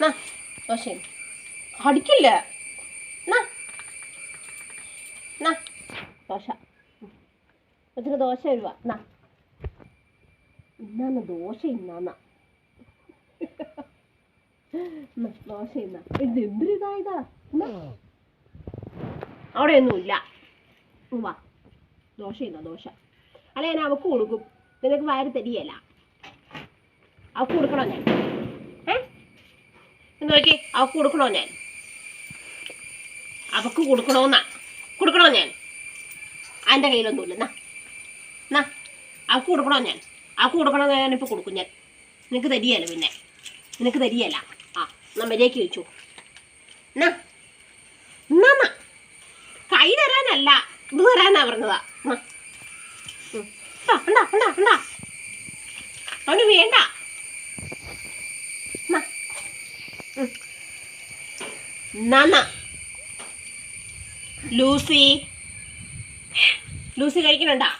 നാ ദോശ കടിക്കില്ല നാ. നാ ദോശ. കൊച്ചിന് ദോശ ഇന്നാന്ന് ദോശ ഇന്നാന്ന. ദോശ ഇന്ന. ഇത് എന്തൊരു ഇതായതാ അവിടെ ഒന്നുമില്ല വാ. ദോശ ഇന്ന ദോശ. അല്ല ഞാൻ അവക്ക് കൊടുക്കും. നിനക്ക് വയറ് തരികയല്ല. അവക്ക് കൊടുക്കണോ ഞാൻ? എന്ന് നോക്കി അവക്ക് കൊടുക്കണോ ഞാൻ? അവക്ക് കൊടുക്കണോന്നാ കൊടുക്കണോ ഞാൻ? എന്റെ കയ്യിലൊന്നുമില്ല. എന്നാ എന്നാ അവക്ക് കൊടുക്കണോ ഞാൻ? അവക്ക് കൊടുക്കണോ ഞാനിപ്പോൾ കൊടുക്കും ഞാൻ. നിനക്ക് തരികയല്ല പിന്നെ. നിനക്ക് തരിയല്ല ആ എന്നാ മര്യാദയ്ക്ക് വെച്ചു എന്നാ എന്നാ. കൈ തരാനല്ല ഇത് തരാനാ പറഞ്ഞതാ. അവന് വേണ്ട എന്നാ. എന്നാ. ലൂസി. ലൂസി കഴിക്കണുണ്ടാ